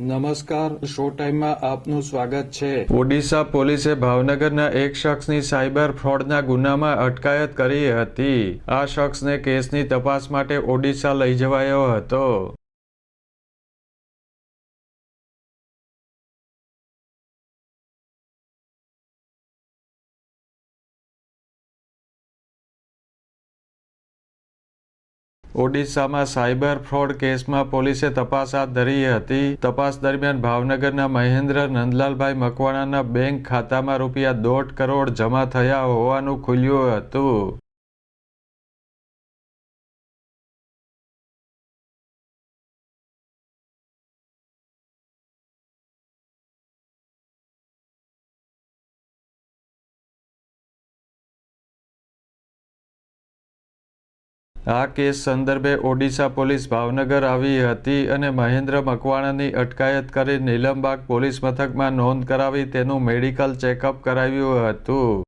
નમસ્કાર, શો ટાઈમમાં આપનું સ્વાગત છે. ઓડિશા પોલીસે ભાવનગરના એક શખ્સની સાયબર ફ્રોડના ગુનામાં અટકાયત કરી હતી. આ શખ્સને કેસની તપાસ માટે ઓડિશા લઈ જવાયો હતો. ઓડિશામાં સાયબર ફ્રોડ કેસમાં પોલીસે તપાસ હાથ ધરી હતી. તપાસ દરમિયાન ભાવનગરના મહેન્દ્ર નંદલાલભાઈ મકવાણાના બેંક ખાતામાં રૂપિયા દોઢ કરોડ જમા થયા હોવાનું ખુલ્યું હતું. આ કેસ સંદર્ભે ઓડિશા પોલીસ ભાવનગર આવી હતી અને મહેન્દ્ર મકવાણાની અટકાયત કરી નીલમબાગ પોલીસ મથકમાં નોંધ કરાવી તેનું મેડિકલ ચેકઅપ કરાવ્યું હતું.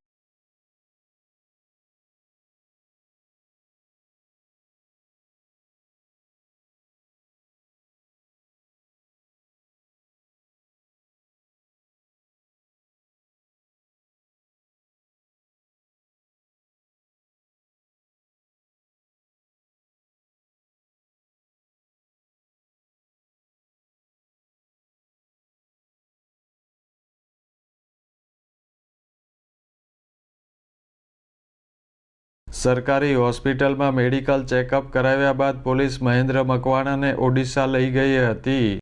સરકારી હોસ્પિટલમાં મેડિકલ ચેકઅપ કરાવ્યા બાદ પોલીસ મહેન્દ્ર મકવાણાને ઓડિશા લઈ ગઈ હતી.